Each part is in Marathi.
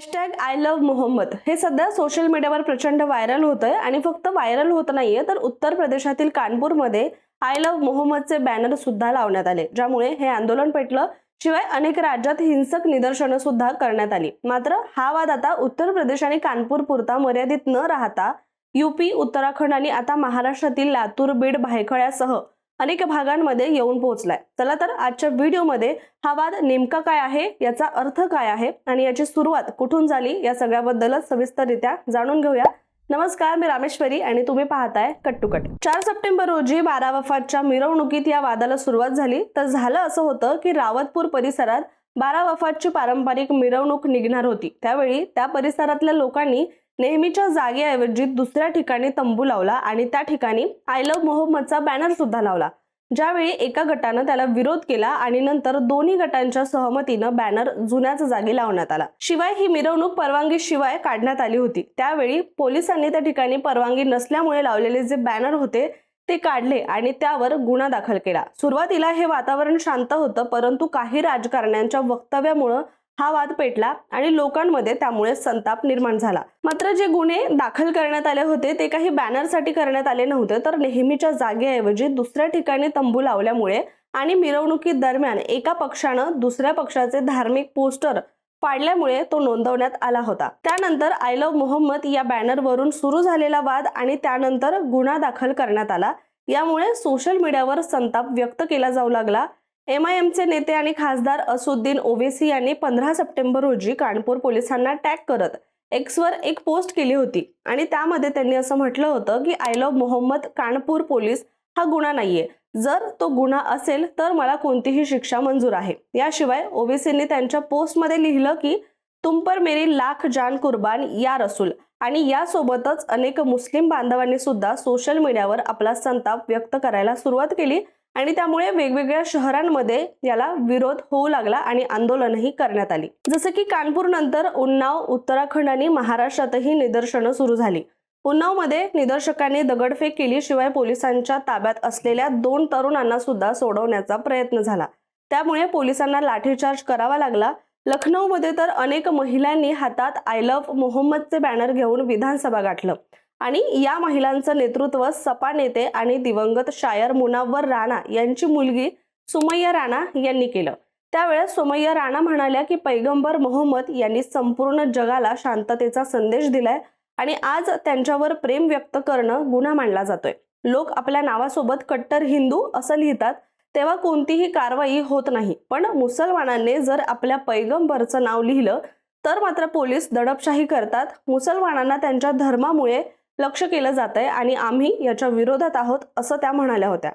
Hashtag I love Mohammed. हे सध्या सोशल मीडियावर प्रचंड व्हायरल होत आहे आणि फक्त व्हायरल होत नाहीये तर उत्तर प्रदेशातील कानपूरमध्ये आय लव्ह मोहम्मदचे बॅनर सुद्धा लावण्यात आले ज्यामुळे हे आंदोलन पेटलं. शिवाय अनेक राज्यात हिंसक निदर्शनं सुद्धा करण्यात आली. मात्र हा वाद आता उत्तर प्रदेश आणि कानपूर पुरता मर्यादित न राहता युपी उत्तराखंड आणि आता महाराष्ट्रातील लातूर बीड भायखळ्यासह अनेक भागांमध्ये येऊन पोहोचलाय. चला तर आजच्या व्हिडिओमध्ये हा वाद नेमका काय आहे याचा अर्थ काय आहे आणि याची सुरुवात कुठून झाली या सगळ्याबद्दलच सविस्तररित्या जाणून घेऊया. नमस्कार मी रामेश्वरी आणि तुम्ही पाहताय कट्टुकट. चार सप्टेंबर रोजी बारा वफातच्या मिरवणुकीत या वादाला सुरुवात झाली. तर झालं असं होतं की रावतपूर परिसरात बारा वफातची पारंपरिक मिरवणूक निघणार होती. त्यावेळी त्या परिसरातल्या लोकांनी नेहमीच्या जागेऐवजी दुसऱ्या ठिकाणी तंबू लावला आणि त्या ठिकाणी आय लव्ह मोहम्मदचा बॅनर सुद्धा लावला. ज्यावेळी एका गटानं त्याला विरोध केला आणि नंतर दोन्ही गटांच्या सहमतीनं बॅनर जुन्याच जागी लावण्यात आला. शिवाय ही मिरवणूक परवानगी शिवाय काढण्यात आली होती. त्यावेळी पोलिसांनी त्या ठिकाणी परवानगी नसल्यामुळे लावलेले जे बॅनर होते ते काढले आणि त्यावर गुन्हा दाखल केला. सुरुवातीला हे वातावरण शांत होतं परंतु काही राजकारण्यांच्या वक्तव्यामुळं हा वाद पेटला आणि लोकांमध्ये त्यामुळे संताप निर्माण झाला. मात्र जे गुन्हे दाखल करण्यात आले होते ते काही बॅनरसाठी करण्यात आले नव्हते तर नेहमीच्या जागेऐवजी दुसऱ्या ठिकाणी तंबू लावल्यामुळे आणि मिरवणुकी दरम्यान एका पक्षानं दुसऱ्या पक्षाचे धार्मिक पोस्टर पाडल्यामुळे तो नोंदवण्यात आला होता. त्यानंतर आय लव्ह मोहम्मद या बॅनरवरून सुरू झालेला वाद आणि त्यानंतर गुन्हा दाखल करण्यात आला. यामुळे सोशल मीडियावर संताप व्यक्त केला जाऊ लागला. एम आय एमचे नेते आणि खासदार असुद्दीन ओवेसी यांनी पंधरा सप्टेंबर रोजी कानपूर पोलिसांना टॅग करत एक्सवर एक पोस्ट केली होती. आणि त्यामध्ये त्यांनी असं म्हटलं होतं की I love Mohammad Kanpur police हा गुन्हा नाहीये. जर तो गुन्हा असेल तर मला कोणतीही शिक्षा मंजूर आहे. याशिवाय ओवेसींनी त्यांच्या पोस्टमध्ये लिहिलं की तुम पर मेरी लाख जान कुर्बान या रसूल. आणि यासोबतच अनेक मुस्लिम बांधवांनी सुद्धा सोशल मीडियावर आपला संताप व्यक्त करायला सुरुवात केली. आणि त्यामुळे वेगवेगळ्या शहरांमध्ये याला विरोध होऊ लागला आणि आंदोलनही करण्यात आली. जसं की कानपूर नंतर उन्नाव उत्तराखंड आणि महाराष्ट्रातही निदर्शनं सुरू झाली. उन्नावमध्ये निदर्शकांनी दगडफेक केली शिवाय पोलिसांच्या ताब्यात असलेल्या दोन तरुणांना सुद्धा सोडवण्याचा प्रयत्न झाला. त्यामुळे पोलिसांना लाठीचार्ज करावा लागला. लखनौमध्ये तर अनेक महिलांनी हातात आय लव्ह मोहम्मदचे बॅनर घेऊन विधानसभा गाठलं. आणि या महिलांचं नेतृत्व सपा नेते आणि दिवंगत शायर मुनाव्वर राणा यांची मुलगी सुमय्या राणा यांनी केलं. त्यावेळेस सुमय्या राणा म्हणाल्या की पैगंबर मोहम्मद यांनी संपूर्ण जगाला शांततेचा संदेश दिलाय आणि आज त्यांच्यावर प्रेम व्यक्त करणं गुन्हा मानला जातोय. लोक आपल्या नावासोबत कट्टर हिंदू असं लिहितात तेव्हा कोणतीही कारवाई होत नाही. पण मुसलमानांनी जर आपल्या पैगंबरचं नाव लिहिलं तर मात्र पोलीस दडपशाही करतात. मुसलमानांना त्यांच्या धर्मामुळे लक्ष केलं जात आहे आणि आम्ही याच्या विरोधात आहोत असं त्या म्हणाल्या होत्या.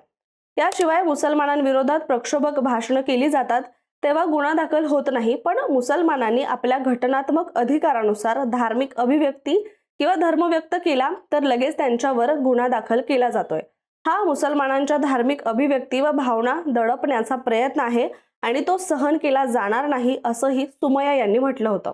याशिवाय मुसलमानांविरोधात प्रक्षोभक भाषणं केली जातात तेव्हा गुन्हा दाखल होत नाही पण मुसलमानांनी आपल्या घटनात्मक अधिकारानुसार धार्मिक अभिव्यक्ती किंवा धर्म व्यक्त केला तर लगेच त्यांच्यावर गुन्हा दाखल केला जातोय. हा मुसलमानांच्या धार्मिक अभिव्यक्ती व भावना दडपण्याचा प्रयत्न आहे आणि तो सहन केला जाणार नाही असंही सुमया यांनी म्हटलं होतं.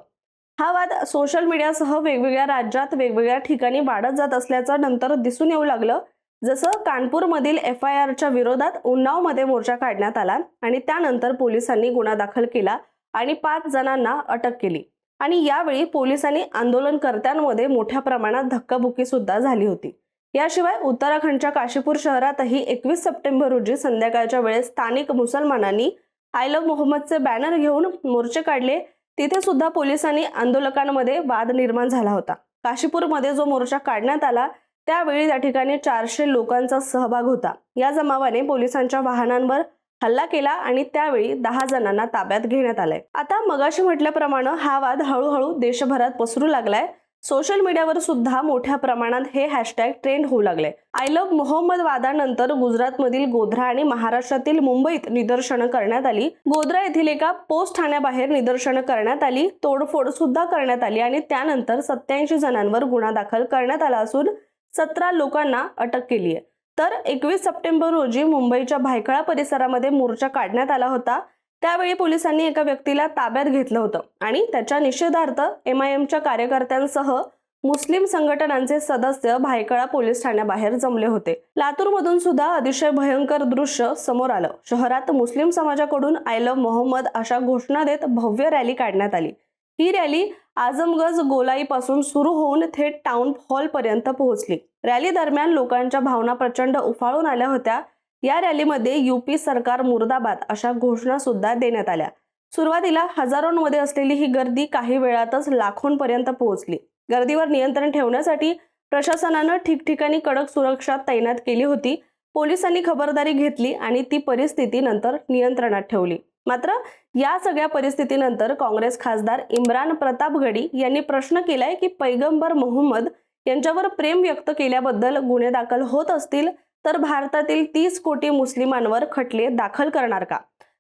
हा वाद सोशल मीडियासह वेगवेगळ्या राज्यात वेगवेगळ्या ठिकाणी वाढत जात असल्याचं नंतर दिसून येऊ लागलं. जसं कानपूरमधील एफ आय आरच्या विरोधात उन्नावमध्ये मोर्चा काढण्यात आला आणि त्यानंतर पोलिसांनी गुन्हा दाखल केला आणि पाच जणांना अटक केली. आणि यावेळी पोलिसांनी आंदोलनकर्त्यांमध्ये मोठ्या प्रमाणात धक्काबुक्की सुद्धा झाली होती. याशिवाय उत्तराखंडच्या काशीपूर शहरातही एकवीस सप्टेंबर रोजी संध्याकाळच्या वेळेस स्थानिक मुसलमानांनी आय लव्ह मोहम्मदचे बॅनर घेऊन मोर्चे काढले तिथे सुद्धा पोलिसांनी आंदोलकांमध्ये वाद निर्माण झाला होता. काशीपूरमध्ये जो मोर्चा काढण्यात आला त्यावेळी त्या ठिकाणी चारशे लोकांचा सहभाग होता. या जमावाने पोलिसांच्या वाहनांवर हल्ला केला आणि त्यावेळी दहा जणांना ताब्यात घेण्यात आलंय. आता मगाशी म्हटल्याप्रमाणे हा वाद हळूहळू देशभरात पसरू लागलाय. सोशल मीडियावर सुद्धा मोठ्या प्रमाणात हे हॅशटॅग ट्रेंड होऊ लागले. आय लव्ह मोहम्मद वादानंतर गुजरातमधील गोध्रा आणि महाराष्ट्रातील मुंबईत निदर्शनं करण्यात आली. गोध्रा येथील एका पोस्ट ठाण्याबाहेर निदर्शनं करण्यात आली. तोडफोड सुद्धा करण्यात आली आणि त्यानंतर सत्याऐंशी जणांवर गुन्हा दाखल करण्यात आला असून सतरा लोकांना अटक केली आहे. तर एकवीस सप्टेंबर रोजी मुंबईच्या भायखळा परिसरामध्ये मोर्चा काढण्यात आला होता. त्यावेळी पोलिसांनी एका व्यक्तीला ताब्यात घेतलं होतं आणि त्याच्या निषेधार्थ एम आय एमच्या कार्यकर्त्यांसह मुस्लिम संघटनांचे सदस्य भायखळा पोलीस ठाण्याबाहेर जमले होते. लातूरमधून सुद्धा अतिशय भयंकर दृश्य समोर आलं. शहरात मुस्लिम समाजाकडून आय लव्ह मोहम्मद अशा घोषणा देत भव्य रॅली काढण्यात आली. ही रॅली आजमगज गोलाईपासून सुरू होऊन थेट टाउन हॉलपर्यंत पोहोचली. रॅली दरम्यान लोकांच्या भावना प्रचंड उफाळून आल्या होत्या. या रॅलीमध्ये युपी सरकार मुर्दाबाद अशा घोषणा सुद्धा देण्यात आल्या. सुरुवातीला हजारोंमध्ये असलेली ही गर्दी काही वेळातच लाखोंपर्यंत पोहोचली. गर्दीवर नियंत्रण ठेवण्यासाठी प्रशासनानं ठिकठिकाणी कडक सुरक्षा तैनात केली होती. पोलिसांनी खबरदारी घेतली आणि ती परिस्थिती नंतर नियंत्रणात ठेवली. मात्र या सगळ्या परिस्थितीनंतर काँग्रेस खासदार इम्रान प्रतापगडी यांनी प्रश्न केलाय की पैगंबर मोहम्मद यांच्यावर प्रेम व्यक्त केल्याबद्दल गुन्हे दाखल होत असतील तर भारतातील तीस कोटी मुस्लिमांवर खटले दाखल करणार का?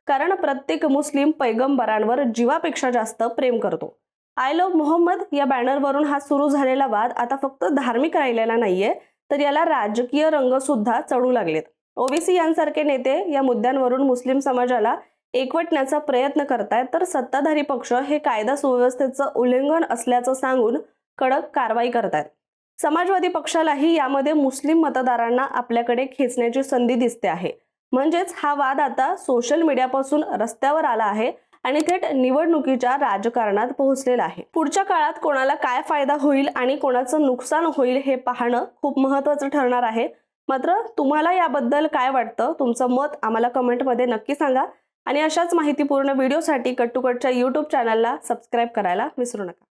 कारण प्रत्येक मुस्लिम पैगंबरांवर जीवापेक्षा जास्त प्रेम करतो. आय लव्ह मोहम्मद या बॅनरवरून हा सुरू झालेला वाद आता फक्त धार्मिक राहिलेला नाहीये तर याला राजकीय रंग सुद्धा चढू लागलेत. ओबीसी यांसारखे नेते या मुद्द्यांवरून मुस्लिम समाजाला एकवटण्याचा प्रयत्न करतायत तर सत्ताधारी पक्ष हे कायदा सुव्यवस्थेचं उल्लंघन असल्याचं सांगून कडक कारवाई करतायत. समाजवादी पक्षालाही यामध्ये मुस्लिम मतदारांना आपल्याकडे खेचण्याची संधी दिसते आहे. म्हणजेच हा वाद आता सोशल मीडियापासून रस्त्यावर आला आहे आणि थेट निवडणुकीच्या राजकारणात पोहोचलेला आहे. पुढच्या काळात कोणाला काय फायदा होईल आणि कोणाचं नुकसान होईल हे पाहणं खूप महत्वाचं ठरणार आहे. मात्र तुम्हाला याबद्दल काय वाटतं? तुमचं मत आम्हाला कमेंटमध्ये नक्की सांगा. आणि अशाच माहितीपूर्ण व्हिडिओसाठी कट्टुकटच्या यूट्यूब चॅनलला सबस्क्राईब करायला विसरू नका.